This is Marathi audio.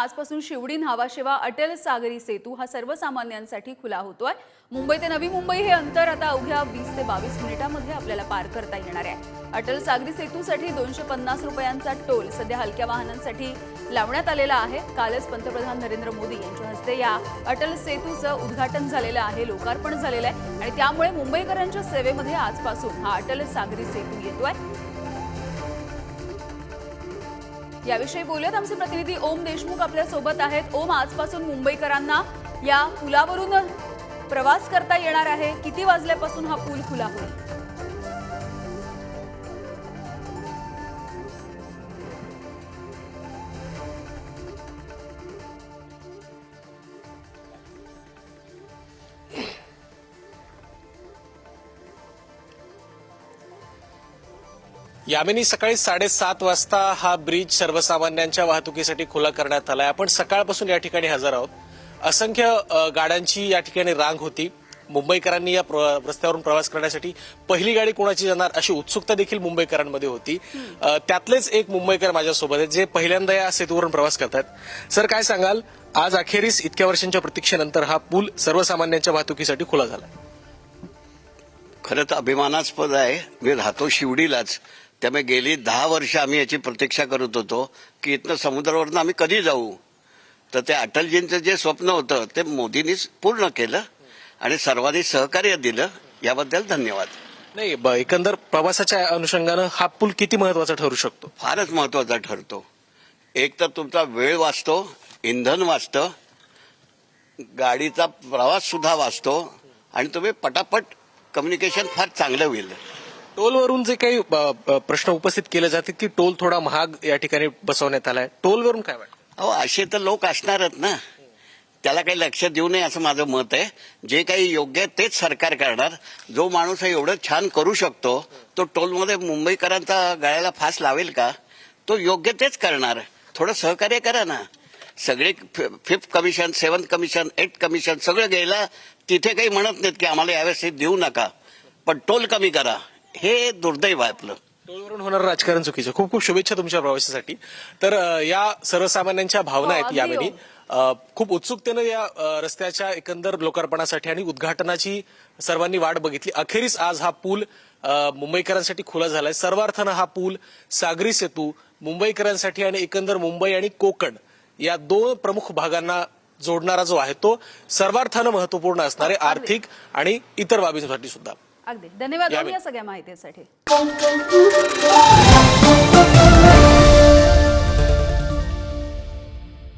आजपासून शिवडी न्हावाशेवा अटल सागरी सेतू हा सर्वसामान्यांसाठी खुला होतोय. मुंबई ते नवी मुंबई हे अंतर आता अवघ्या वीस ते बावीस मिनिटांमध्ये आपल्याला पार करता येणार आहे. अटल सागरी सेतूसाठी दोनशे पन्नास रुपयांचा टोल सध्या हलक्या वाहनांसाठी लावण्यात आलेला आहे. कालच पंतप्रधान नरेंद्र मोदी यांच्या हस्ते या अटल सेतूचं उद्घाटन झालेलं आहे लोकार्पण झालेलं आहे. आणि त्यामुळे मुंबईकरांच्या सेवेमध्ये आजपासून हा अटल सागरी सेतू येतोय. याविषयी बोलूयात. आमचे प्रतिनिधी ओम देशमुख आपल्यासोबत आहेत. ओम आजपासून मुंबईकरांना या पुलावरून प्रवास करता येणार आहे. किती वाजल्यापासून हा पूल खुला होईल? यामिनी सकाळी साडेसात वाजता हा ब्रिज सर्वसामान्यांच्या वाहतुकीसाठी खुला करण्यात आलाय. आपण सकाळपासून या ठिकाणी हजर आहोत. असंख्य गाड्यांची या ठिकाणी रांग होती. मुंबईकरांनी या प्र- रस्त्यावरून प्रवास करण्यासाठी पहिली गाडी कोणाची जाणार अशी उत्सुकता देखील मुंबईकरांमध्ये होती. त्यातलेच एक मुंबईकर माझ्यासोबत आहेत जे पहिल्यांदा या सेतूवरून प्रवास करतात सर काय सांगाल? आज अखेरीस इतक्या वर्षांच्या प्रतीक्षेनंतर हा पूल सर्वसामान्यांच्या वाहतुकीसाठी खुला झाला खरं तर अभिमानास्पद आहे. मी राहतो शिवडीलाच त्यामुळे गेली दहा वर्ष आम्ही याची प्रतीक्षा करत होतो की इथनं समुद्रावरनं आम्ही कधी जाऊ? तर ते अटलजींचं जे स्वप्न होतं ते मोदींनीच पूर्ण केलं आणि सर्वांनी सहकार्य दिलं. याबद्दल धन्यवाद. नाही एकंदर प्रवासाच्या अनुषंगानं हा पूल किती महत्त्वाचा ठरू शकतो? फारच महत्त्वाचा ठरतो. एक तर तुमचा वेळ वाचतो इंधन वाचतं गाडीचा प्रवास सुद्धा वाचतो आणि तुम्ही पटापट कम्युनिकेशन फार चांगलं होईल. टोलवरून जे काही प्रश्न उपस्थित केले जातात की टोल थोडा महाग या ठिकाणी बसवण्यात आलाय. टोलवरून काय वाटतं? अहो असे तर लोक असणारच ना. त्याला काही लक्ष देऊ नये असं माझं मत आहे. जे काही योग्य आहे तेच सरकार करणार. जो माणूस हे एवढं छान करू शकतो तो टोलमध्ये मुंबईकरांचा गळ्याला फास लावेल का? तो योग्य तेच करणार. थोडं सहकार्य करा ना. सगळे fifth commission seventh commission eight commission सगळं गेलं तिथे काही म्हणत नाहीत की आम्हाला यावेळेस हे देऊ नका. पण टोल कमी करा. हे दुर्दैव आहे आपलं. टोलवरून होणारं राजकारण चुकीचं. खूप खूप शुभेच्छा तुमच्या प्रवासासाठी. तर या सर्वसामान्यांच्या भावना आहेत यावेळी. हो. खूप उत्सुकतेनं या रस्त्याच्या एकंदर लोकार्पणासाठी आणि उद्घाटनाची सर्वांनी वाट बघितली. अखेरीस आज हा पूल मुंबईकरांसाठी खुला झालाय. सर्वार्थानं हा पूल सागरी सेतू मुंबईकरांसाठी आणि एकंदर मुंबई आणि कोकण या दोन प्रमुख भागांना जोडणारा जो आहे तो सर्वार्थानं महत्त्वपूर्ण असणार. आर्थिक आणि इतर बाबींसाठी सुद्धा अगदी धन्यवाद. या सगळ्या माहितीसाठी